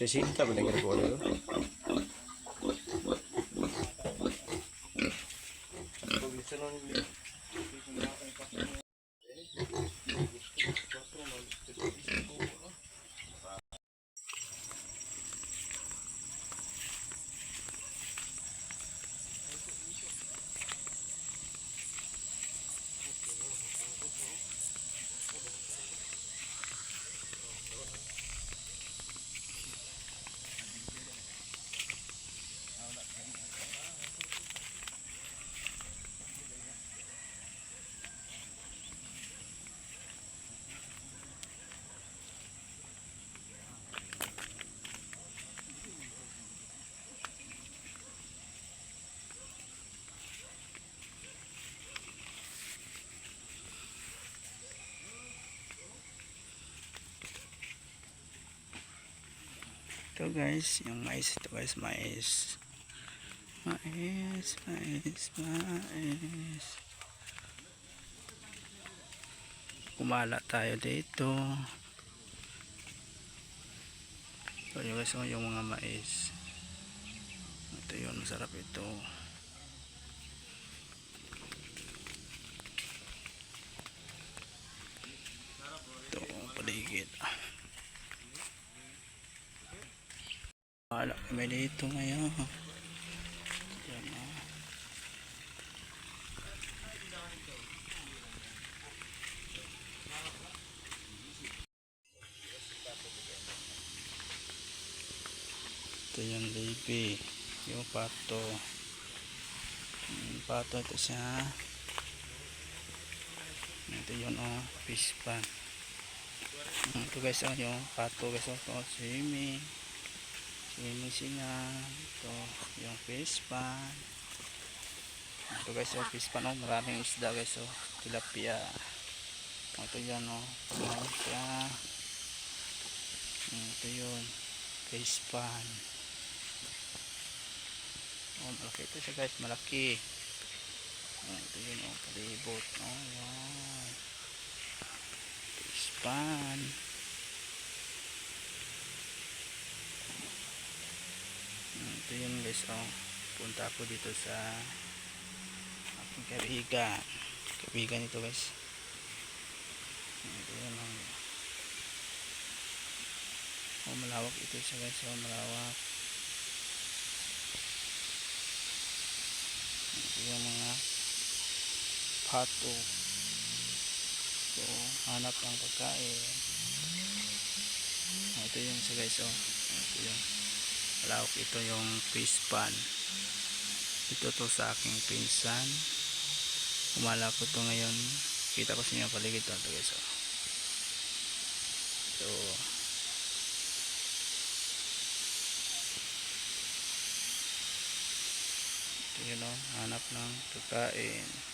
Se sienta, pero le recuerdo. Yeah. Ito guys, yung mais ito guys, mais. Mais, mais, mais. Kumala tayo dito. Ito yung guys, oh, yung mga mais. Ito yun, masarap ito. Ito, paligid. Wala kami dito ngayon. Yan o. Ito yung libi. Yung pato. Pato ito siya. Ito yun o. Fish pan. Ito guys o. Yung pato guys o. Ito swimming. Sila. Ito, yung fish pan. Ito guys, yung fish pan. Oh, maraming isda guys. Oh, tilapia. Oh, ito yan. Oh. Hmm, Ito yun. Fish pan. Oh, malaki ito siya guys. Malaki. Oh, ito yun. Oh, palibot. Oh, yan. Fish pan. Ito yun guys oh. Punta ako dito sa aking kaibigan kaibigan ito guys. Ito yun oh. Oh malawak ito siya guys oh. Malawak. Ito yung mga pato. So hanap ng pagkain. Ito yung siya guys oh. Ito yung malawak ito yung fish pan. Ito to sa aking pinsan. Umala ko to ngayon. Kita ko sa inyo paligid to ito guys oh. ito ito yun oh. Hanap ng pagkain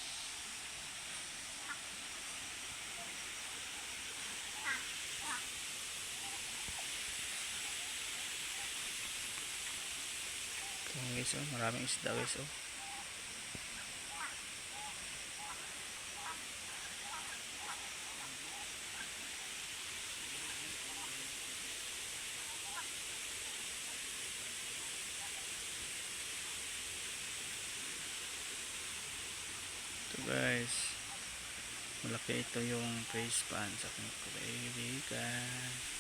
ito guys oh. Maraming isda guys oh. Ito guys. Malaki ito yung face pan sa aking kaibigan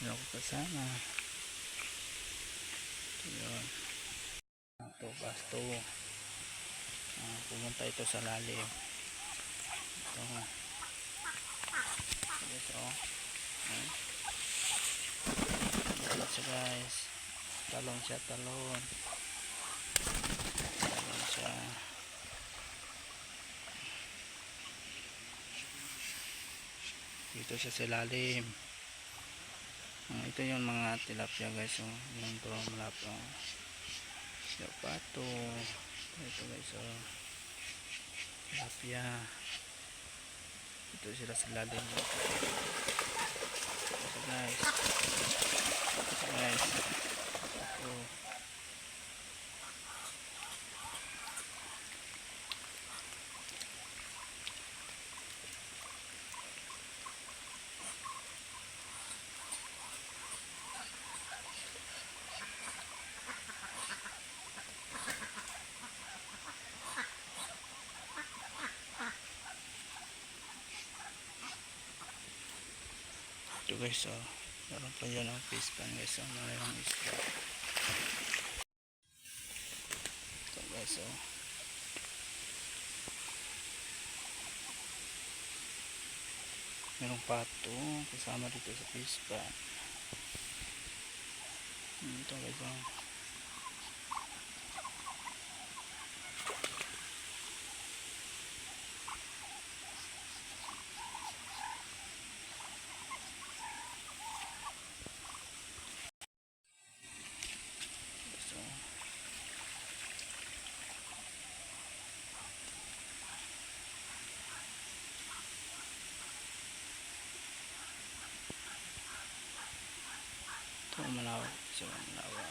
Meron ko kasama. Ito yun. Ito, basto. Ah, pumunta ito sa lalim. Ito. Ito. Ayan. Talon siya guys. Talon siya, talon. Talon siya. Dito siya sa lalim. Ah, ito yung mga tilapia guys. Oh. Yung to malapit. Oh. Yung pato. Ito guys. Oh. Tilapia. Ito sila sa lalim. So guys. So guys. Ito. Ito guys, oh. Meron pa yan ang fish pan guys, oh. Mayroong isda. Ito guys, oh. Merong pato kasama dito sa fish pan. Hmm, Ito guys, oh. Tumanaw. So, manawa.